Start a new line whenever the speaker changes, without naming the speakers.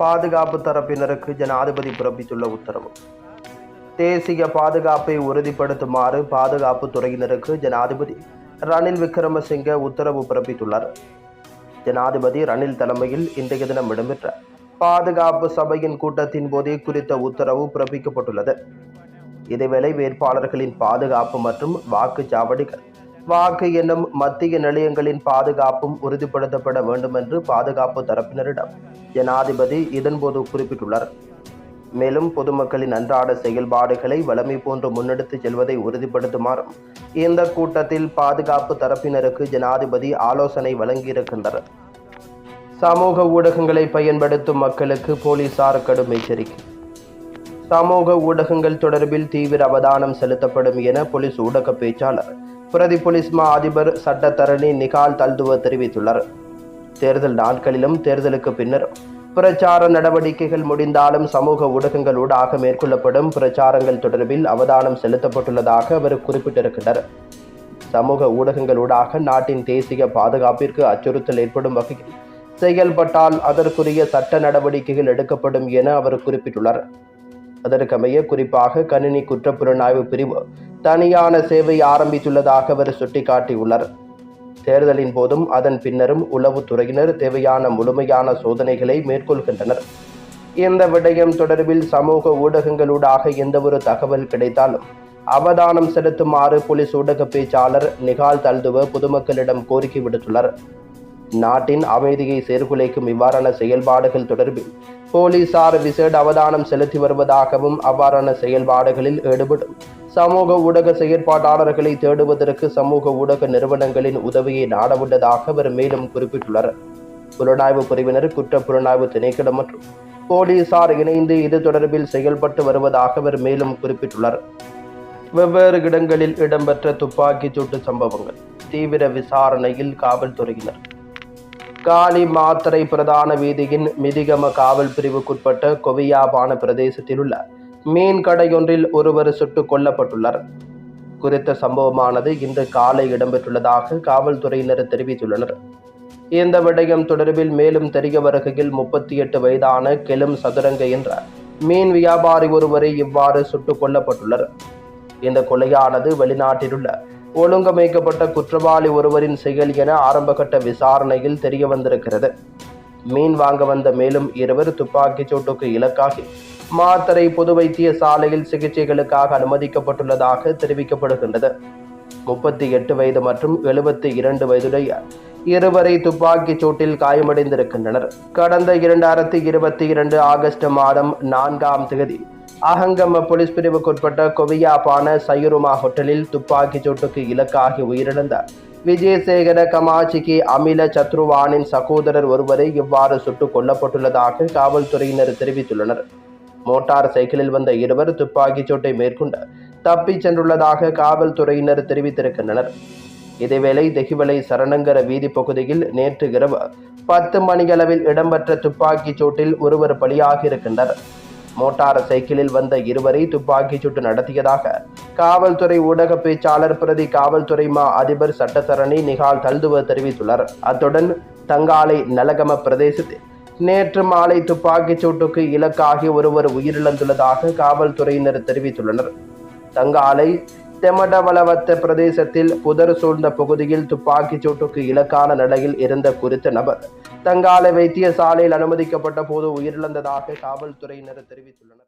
பாதுகாப்பு தரப்பினருக்கு ஜனாதிபதி பிறப்பித்துள்ள உத்தரவு. தேசிய பாதுகாப்பை உறுதிப்படுத்துமாறு பாதுகாப்பு துறையினருக்கு ஜனாதிபதி ரணில் விக்ரமசிங்க உத்தரவு பிறப்பித்துள்ளார். ஜனாதிபதி ரணில் தலைமையில் இன்றைய தினம் இடம்பெற்ற பாதுகாப்பு சபையின் கூட்டத்தின் போதே குறித்த உத்தரவு பிறப்பிக்கப்பட்டுள்ளது. இதேவேளை வேட்பாளர்களின் பாதுகாப்பு மற்றும் வாக்குச்சாவடிகள் வாக்கு எனும் மத்திய நிலையங்களின் பாதுகாப்பும் உறுதிப்படுத்தப்பட வேண்டும் என்று பாதுகாப்பு தரப்பினரிடம் ஜனாதிபதி இதன்போது குறிப்பிட்டுள்ளார். மேலும் பொதுமக்களின் அன்றாட செயல்பாடுகளை வளமை போன்று முன்னெடுத்துச் செல்வதை உறுதிப்படுத்துமாறும் இந்த கூட்டத்தில் பாதுகாப்பு தரப்பினருக்கு ஜனாதிபதி ஆலோசனை வழங்கியிருக்கின்றனர். சமூக ஊடகங்களை பயன்படுத்தும் மக்களுக்கு போலீசார் கடும் எச்சரிக்கை. சமூக ஊடகங்கள் தொடர்பில் தீவிர அவதானம் செலுத்தப்படும் என போலீஸ் ஊடக பேச்சாளர் பிரதி போலீஸ் மா அதிபர் சட்டத்தரணி நிகால் தல்துவ தெரிவித்துள்ளார். தேர்தல் நாட்களிலும் தேர்தலுக்கு பின்னர் பிரச்சார நடவடிக்கைகள் முடிந்தாலும் சமூக ஊடகங்களூடாக மேற்கொள்ளப்படும் பிரச்சாரங்கள் தொடர்பில் அவதானம் செலுத்தப்பட்டுள்ளதாக அவர் குறிப்பிட்டிருக்கிறார் சமூக ஊடகங்களூடாக நாட்டின் தேசிய பாதுகாப்பிற்கு அச்சுறுத்தல் ஏற்படும் வகையில் செயல்பட்டால் அதற்குரிய சட்ட நடவடிக்கைகள் எடுக்கப்படும் என அவர் குறிப்பிட்டுள்ளார். அதற்கமைய குறிப்பாக கணினி குற்றப்புலனாய்வு பிரிவு தனியான சேவை ஆரம்பித்துள்ளதாக அவர் சுட்டிக்காட்டியுள்ளார். தேர்தலின் போதும் அதன் பின்னரும் உளவுத்துறையினர் தேவையான முழுமையான சோதனைகளை மேற்கொள்கின்றனர். இந்த விடயம் தொடர்பில் சமூக ஊடகங்களூடாக எந்தவொரு தகவல் கிடைத்தாலும் அவதானம் செலுத்துமாறு போலீஸ் ஊடக பேச்சாளர் நிகால் தல்துவ பொதுமக்களிடம் கோரிக்கை விடுத்துள்ளார். நாட்டின் அமைதியை சீர்குலைக்கும் இவ்வாறான செயல்பாடுகள் தொடர்பில் போலீசார் விசேட அவதானம் செலுத்தி வருவதாகவும் அவ்வாறான செயல்பாடுகளில் ஈடுபடும் சமூக ஊடக செயற்பாட்டாளர்களை தேடுவதற்கு சமூக ஊடக நிறுவனங்களின் உதவியை நாடவுள்ளதாக அவர் மேலும் குறிப்பிட்டுள்ளார். புலனாய்வு பிரிவினர் குற்ற புலனாய்வு திணைக்களம் மற்றும் போலீசார் இணைந்து இது தொடர்பில் செயல்பட்டு வருவதாக அவர் மேலும் குறிப்பிட்டுள்ளார். வெவ்வேறு இடங்களில் இடம்பெற்ற துப்பாக்கிச் சூட்டு சம்பவங்கள் தீவிர விசாரணையில் காவல்துறையினர் காலி மாத்தரை பிரதான வீதியின் மிதிகம காவல் பிரிவுக்குட்பட்ட கொவியாபான பிரதேசத்தில் உள்ள மீன் கடையொன்றில் ஒருவர் சுட்டுக் கொல்லப்பட்டுள்ளார். குறித்த சம்பவமானது இன்று காலை இடம்பெற்றுள்ளதாக காவல்துறையினர் தெரிவித்துள்ளனர். இந்த விடயம் தொடர்பில் மேலும் தெரிய வருகையில் முப்பத்தி எட்டு வயதான கெலும் சதுரங்க என்ற மீன் வியாபாரி ஒருவரை இவ்வாறு சுட்டுக் கொல்லப்பட்டுள்ளார் இந்த கொலையானது வெளிநாட்டிலுள்ள ஒழுங்கமைக்கப்பட்ட குற்றவாளி ஒருவரின் செயல் என ஆரம்பகட்ட விசாரணையில் தெரிய வந்திருக்கிறது மீன் வாங்க வந்த மேலும் இருவர் துப்பாக்கிச் சூட்டுக்கு இலக்காகி மாத்தரை பொது வைத்தியசாலையில் சிகிச்சைகளுக்காக அனுமதிக்கப்பட்டுள்ளதாக தெரிவிக்கப்படுகின்றது. முப்பத்தி எட்டு வயது மற்றும் எழுபத்தி இரண்டு வயதுடைய இருவரை துப்பாக்கிச் சூட்டில் காயமடைந்திருக்கின்றனர். கடந்த இரண்டாயிரத்தி இருபத்தி இரண்டு ஆகஸ்ட் மாதம் நான்காம் தேதி அகங்கம போலீஸ் பிரிவுக்குட்பட்ட கொவியாப்பான சயுருமா ஹோட்டலில் துப்பாக்கிச் சூட்டுக்கு இலக்காகி உயிரிழந்தார். விஜயசேகர கமாச்சிக்கு அமில சத்ருவானின் சகோதரர் ஒருவரை இவ்வாறு சுட்டுக் கொல்லப்பட்டுள்ளதாக காவல்துறையினர் தெரிவித்துள்ளனர். மோட்டார் சைக்கிளில் வந்த இருவர் துப்பாக்கிச் சூட்டை மேற்கொண்டு தப்பிச் சென்றுள்ளதாக காவல்துறையினர் தெரிவித்திருக்கின்றனர். இதேவேளை தெஹிவலை சரணங்கர வீதி பகுதியில் நேற்று இரவு பத்து மணியளவில் இடம்பெற்ற துப்பாக்கிச் சூட்டில் ஒருவர் பலியாகியிருக்கின்றனர் மோட்டார் சைக்கிளில் வந்த இருவரை துப்பாக்கிச் சூட்டு நடத்தியதாக காவல்துறை ஊடக பேச்சாளர் பிரதி காவல்துறை மா அதிபர் சட்டத்தரணி நிகால் தல்துவ தெரிவித்துள்ளார். அத்துடன் தங்காலை நலகம பிரதேசத்தில் நேற்று மாலை துப்பாக்கிச் சூட்டுக்கு இலக்காகி ஒருவர் உயிரிழந்துள்ளதாக காவல்துறையினர் தெரிவித்துள்ளனர். தங்காலை தெமடவளவத்த பிரதேசத்தில் புதர் சூழ்ந்த பகுதியில் துப்பாக்கிச் சூட்டுக்கு இலக்கான நிலையில் இருந்த குறித்த நபர் தங்கால வைத்தியசாலையில் அனுமதிக்கப்பட்ட போது உயிரிழந்ததாக காவல்துறையினர் தெரிவித்துள்ளனர்.